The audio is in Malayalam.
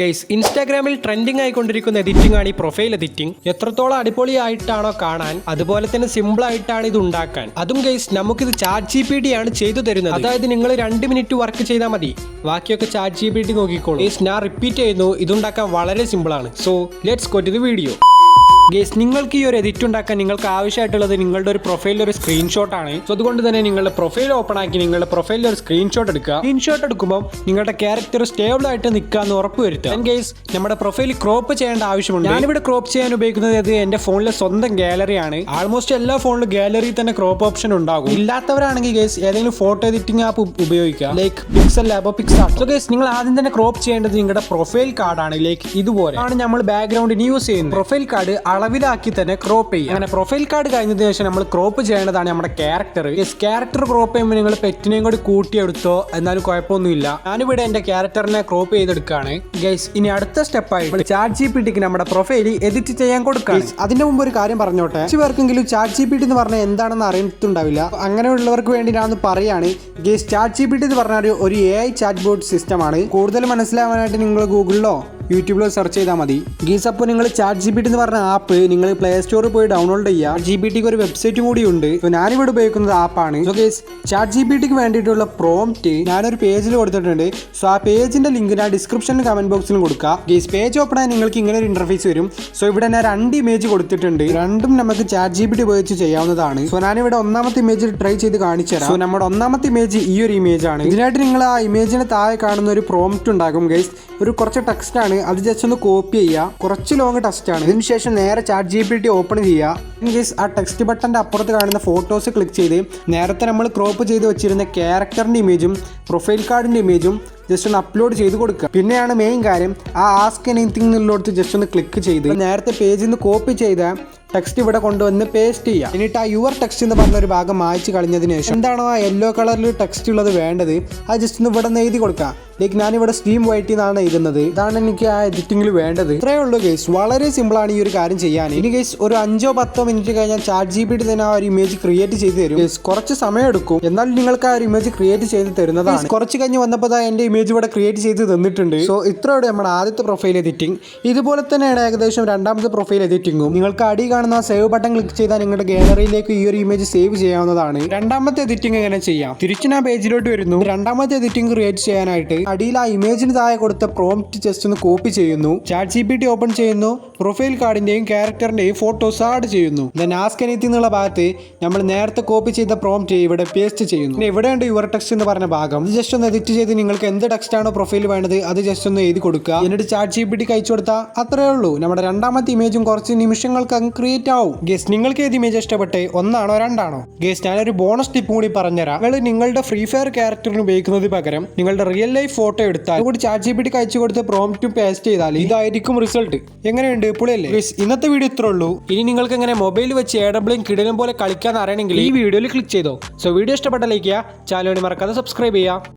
ഗൈസ് ഇൻസ്റ്റാഗ്രാമിൽ ട്രെൻഡിങ് ആയിക്കൊണ്ടിരിക്കുന്ന എഡിറ്റിംഗ് ആണ് ഈ പ്രൊഫൈൽ എഡിറ്റിംഗ് എത്രത്തോളം അടിപൊളിയായിട്ടാണോ കാണാൻ അതുപോലെ തന്നെ സിമ്പിൾ ആയിട്ടാണ് ഇത് ഉണ്ടാക്കാൻ. അതും ഗൈസ് നമുക്കിത് ചാറ്റ് ജി പി ഡി ആണ് ചെയ്തു തരുന്നത്. അതായത് നിങ്ങൾ രണ്ട് മിനിറ്റ് വർക്ക് ചെയ്താൽ മതി. ബാക്കിയൊക്കെ ചാറ്റ് ജി പി ഡി നോക്കിക്കോളൂ. ഞാൻ റിപ്പീറ്റ് ചെയ്യുന്നു ഇതുണ്ടാക്കാൻ വളരെ സിമ്പിൾ ആണ്. So let's go to the video guys നിങ്ങൾക്ക് ഈ ഒരു എഡിറ്റ് ഉണ്ടാക്കാൻ നിങ്ങൾക്ക് ആവശ്യമായിട്ടുള്ളത് നിങ്ങളുടെ ഒരു പ്രൊഫൈലിൽ ഒരു സ്ക്രീൻഷോട്ട് ആണ്. സോ അതുകൊണ്ട് തന്നെ നിങ്ങളുടെ പ്രൊഫൈൽ ഓപ്പൺ ആക്കി നിങ്ങളുടെ പ്രൊഫൈലിൽ ഒരു സ്ക്രീൻഷോട്ട് എടുക്കുക. സ്ക്രീൻഷോട്ട് എടുക്കുമ്പോൾ നിങ്ങളുടെ ക്യാരക്ടർ സ്റ്റേബിൾ ആയിട്ട് നിൽക്കാന്ന് ഉറപ്പ് വരുത്തുക. ഗേസ് നമ്മുടെ പ്രൊഫൈൽ ക്രോപ്പ് ചെയ്യേണ്ട ആവശ്യമുണ്ട്. ഞാനിവിടെ ക്രോപ്പ് ചെയ്യാൻ ഉപയോഗിക്കുന്നത് അത് എന്റെ ഫോണിലെ സ്വന്തം ഗാലറി ആണ്. ആൾമോസ്റ്റ് എല്ലാ ഫോണിലും ഗാലറി തന്നെ ക്രോപ്പ് ഓപ്ഷൻ ഉണ്ടാകും. ഇല്ലാത്തവരാണെങ്കിൽ ഗേസ് ഏതെങ്കിലും ഫോട്ടോ എഡിറ്റിംഗ് ആപ്പ് ഉപയോഗിക്കുക. ലൈക്ക് പിക്സൽ ലാബോ പിക്സാർ സോ ഗേസ് നിങ്ങൾ ആദ്യം തന്നെ ക്രോപ്പ് ചെയ്യേണ്ടത് നിങ്ങളുടെ പ്രൊഫൈൽ കാർഡാണ് ലൈക്ക് ഇതുപോലെ. ആണ് നമ്മൾ ബാക്ക്ഗ്രൗണ്ടിന് യൂസ് ചെയ്യുന്നത്. പ്രൊഫൈൽ കാർഡ് അളവിലാക്കി തന്നെ ക്രോപ്പ് ചെയ്യാം. അങ്ങനെ പ്രൊഫൈൽ കാർഡ് കഴിഞ്ഞതിന് ശേഷം നമ്മൾ ക്രോപ്പ് ചെയ്യേണ്ടതാണ് നമ്മുടെ ക്യാരക്ടർ യെസ് ക്യാരക്ടർ ക്രോപ്പ് ചെയ്യുമ്പോൾ നിങ്ങൾ പെറ്റിനെയും കൂടി കൂട്ടിയെടുത്തോ എന്നാലും കുഴപ്പമൊന്നുമില്ല. ഞാനിവിടെ എന്റെ ക്യാരക്ടറിനെ ക്രോപ്പ് ചെയ്തെടുക്കുകയാണ്. ഗൈസ് ഇനി അടുത്ത സ്റ്റെപ്പായിട്ട് ചാറ്റ് ജി പി ടിക്ക് നമ്മുടെ പ്രൊഫൈൽ എഡിറ്റ് ചെയ്യാൻ കൊടുക്കാം അതിന്റെ മുമ്പ് ഒരു കാര്യം പറഞ്ഞോട്ടെ. കുറച്ച് പേർക്കെങ്കിലും ചാറ്റ് ജി പി ടി എന്ന് പറഞ്ഞാൽ എന്താണെന്ന് അറിയത്തുണ്ടാവില്ല. അങ്ങനെയുള്ളവർക്ക് വേണ്ടി ഞാൻ പറയാണ്. Guys chat G P T എന്ന് പറഞ്ഞാൽ ഒരു എ ഐ ചാറ്റ് ബോർഡ് സിസ്റ്റമാണ് കൂടുതൽ മനസ്സിലാവാനായിട്ട് നിങ്ങൾ ഗൂഗിളിലോ യൂട്യൂബിലോ സെർച്ച് ചെയ്താൽ മതി. ഗീസ് അപ്പോൾ നിങ്ങൾ ചാറ്റ് ജി പി ടി എന്ന് പറഞ്ഞ ആപ്പ് നിങ്ങൾ പ്ലേ സ്റ്റോറിൽ പോയി ഡൗൺലോഡ് ചെയ്യുക ജി പി ടിക്ക് ഒരു വെബ്സൈറ്റും കൂടി ഉണ്ട്. ഞാനിവിടെ ഉപയോഗിക്കുന്നത് ആപ്പാണ് സോ ചാറ്റ് ജി പി ടിക്ക് വേണ്ടിയിട്ടുള്ള പ്രോംപ്റ്റ് ഞാനൊരു പേജിൽ കൊടുത്തിട്ടുണ്ട്. സോ ആ പേജിന്റെ ലിങ്ക് ഞാൻ ഡിസ്ക്രിപ്ഷനിലും കമന്റ് ബോക്സിലും കൊടുക്കുക ഗേസ് പേജ് ഓപ്പൺ ആയി നിങ്ങൾക്ക് ഇങ്ങനെ ഒരു ഇന്റർഫേസ് വരും. സോ ഇവിടെ ഞാൻ രണ്ട് ഇമേജ് കൊടുത്തിട്ടുണ്ട്. രണ്ടും നമുക്ക് ചാറ്റ് ജി പി ടി ഉപയോഗിച്ച് ചെയ്യാവുന്നതാണ്. സോ ഞാനിവിടെ ഒന്നാമത്തെ ഇമേജ് ട്രൈ ചെയ്ത് കാണിച്ചു തരാം. സോ നമ്മുടെ ഒന്നാമത്തെ ഇമേജ് ഈ ഒരു ഇമേജ് ആണ്. ഇതിനായിട്ട് നിങ്ങൾ ആ ഇമേജിന് താഴെ കാണുന്ന ഒരു പ്രോംപ്റ്റ് ഉണ്ടാകും ഗൈസ് ഒരു കുറച്ച് ടെക്സ്റ്റ് ആണ്. അത് ജസ്റ്റ് ഒന്ന് കോപ്പി ചെയ്യുക കുറച്ച് ലോങ് ടെസ്റ്റ് ആണ്. ഇതിനുശേഷം നേരെ chat G P T open ചെയ്യുക. ഇൻ ആ ടെക്സ്റ്റ് ബട്ടന്റെ അപ്പുറത്ത് കാണുന്ന ഫോട്ടോസ് ക്ലിക്ക് ചെയ്ത് നേരത്തെ നമ്മൾ ക്രോപ്പ് ചെയ്ത് വെച്ചിരുന്ന ക്യാരക്ടറിന്റെ ഇമേജും പ്രൊഫൈൽ കാർഡിന്റെ ഇമേജും ജസ്റ്റ് ഒന്ന് അപ്ലോഡ് ചെയ്ത് കൊടുക്കുക. പിന്നെയാണ് മെയിൻ കാര്യം ആ ആസ്ക് എനിത്തിങ് എന്നുള്ളടത്ത് ജസ്റ്റ് ഒന്ന് ക്ലിക്ക് ചെയ്ത് നേരത്തെ പേജിൽ നിന്ന് കോപ്പി ചെയ്ത ടെക്സ്റ്റ് ഇവിടെ കൊണ്ടുവന്ന് പേസ്റ്റ് ചെയ്യുക. എന്നിട്ട് ആ യുവർ ടെക്സ്റ്റ് എന്ന് പറഞ്ഞ ഒരു ഭാഗം മായ്ച്ച് കളഞ്ഞതിന് ശേഷം എന്താണോ ആ യെല്ലോ കളറിൽ ടെക്സ്റ്റ് ഉള്ളത് വേണ്ടത് അത് ജസ്റ്റ് ഒന്ന് ഇവിടെ എഴുതി കൊടുക്കാം ലൈക്ക് ഞാനിവിടെ സ്റ്റീം വൈറ്റ് എന്നാണ് എഴുതുന്നത്. ഇതാണ് എനിക്ക് ആ എഡിറ്റിംഗിൽ വേണ്ടത്. ഇത്രയേ ഉള്ളൂ കേസ് വളരെ സിമ്പിളാണ് ഈ ഒരു കാര്യം ചെയ്യാൻ. ഇനി കേസ് ഒരു അഞ്ചോ പത്തോ മിനിറ്റ് കഴിഞ്ഞാൽ ചാറ്റ് ജി പി ടി തന്നെ ആ ഒരു ഇമേജ് ക്രിയേറ്റ് ചെയ്ത് തരും. കുറച്ച് സമയം എടുക്കും. എന്നാൽ നിങ്ങൾക്ക് ആ ഒരു ഇമേജ് ക്രിയേറ്റ് ചെയ്ത് തരുന്നതാണ്. കുറച്ച് കഴിഞ്ഞ് വന്നപ്പോൾ എന്റെ എന്റെ ഇമേജ് ഇവിടെ ക്രിയേറ്റ് ചെയ്ത് തന്നിട്ടുണ്ട്. സോ ഇത്രയോടെ നമ്മുടെ ആദ്യത്തെ പ്രൊഫൈൽ എഡിറ്റിംഗ് ഇതുപോലെ തന്നെയാണ് ഏകദേശം രണ്ടാമത്തെ പ്രൊഫൈൽ എഡിറ്റിംഗും നിങ്ങൾക്ക് അടി കാണുന്ന സേവ് ബട്ടൺ ക്ലിക്ക് ചെയ്താൽ നിങ്ങളുടെ ഗാലറിയിലേക്ക് ഈ ഒരു ഇമേജ് സേവ് ചെയ്യാവുന്നതാണ്. രണ്ടാമത്തെ എഡിറ്റിംഗ് എങ്ങനെ ചെയ്യാം? തിരിച്ചു ഞാൻ പേജിലോട്ട് വരുന്നു. രണ്ടാമത്തെ എഡിറ്റിംഗ് ക്രിയേറ്റ് ചെയ്യാനായിട്ട് അടിയിൽ ആ ഇമേജിന് താഴെ കൊടുത്ത പ്രോംപ്റ്റ് ജസ്റ്റ് ഒന്ന് കോപ്പി ചെയ്യുന്നു. Chat G P T open ചെയ്യുന്നു. പ്രൊഫൈൽ കാർഡിന്റെയും ക്യാരക്ടറിന്റെയും ഫോട്ടോസ് ആഡ് ചെയ്യുന്നു. ദെൻ ആസ്ക് എനിത്തി എന്നുള്ള ഭാഗത്ത് നമ്മൾ നേരത്തെ കോപ്പി ചെയ്ത പ്രോംപ്റ്റ് ഇവിടെ പേസ്റ്റ് ചെയ്യുന്നു. പിന്നെ ഇവിടെയുണ്ട് യുവർ ടെക്സ്റ്റ് എന്ന് പറഞ്ഞ ഭാഗം. ജസ്റ്റ് ഒന്ന് എഡിറ്റ് ചെയ്ത് നിങ്ങൾക്ക് എന്ത് ടെക്സ്റ്റ് ആണോ പ്രൊഫൈൽ വേണ്ടത് അത് ജസ്റ്റ് ഒന്ന് എഴുതി കൊടുക്കുക. എന്നിട്ട് ചാറ്റ് ജി പി ടി കഴിച്ചു കൊടുത്താൽ അത്രേ ഉള്ളൂ. നമ്മുടെ രണ്ടാമത്തെ ഇമേജും കുറച്ച് നിമിഷങ്ങൾക്ക് ക്രിയേറ്റ് ആവും. ഗസ് നിങ്ങൾക്ക് ഏത് ഇമേജ് ഇഷ്ടപ്പെട്ടേ? ഒന്നാണോ രണ്ടാണോ? ഗസ് ഞാനൊരു ബോണസ് ടിപ്പ് കൂടി പറഞ്ഞുതരാം. നിങ്ങൾ നിങ്ങളുടെ ഫ്രീ ഫയർ ക്യാരക്ടറിന് ഉപയോഗിക്കുന്നത് പകരം നിങ്ങളുടെ റിയൽ ലൈഫ് ഫോട്ടോ എടുത്താൽ കൂടി ചാറ്റ് ജി പി ടി കഴിച്ചു കൊടുത്ത് പ്രോംപ്റ്റും പേസ്റ്റ് ചെയ്താൽ ഇതായിരിക്കും റിസൾട്ട് എങ്ങനെയുണ്ട്? പുളിയല്ലേ? ഗസ് ഇന്നത്തെ വീഡിയോ ഇത്രേ ഉള്ളൂ. ഇനി നിങ്ങൾക്ക് എങ്ങനെ മൊബൈൽ വെച്ച് ഏടബ്ലും കിടലും പോലെ കളിക്കാൻ അറിയണമെങ്കിൽ ഈ വീഡിയോയിൽ ക്ലിക്ക് ചെയ്തോ. സോ വീഡിയോ ഇഷ്ടപ്പെട്ട ലൈക്ക് ചെയ്യുക. ചാനൽ മറക്കാതെ സബ്സ്ക്രൈബ് ചെയ്യുക.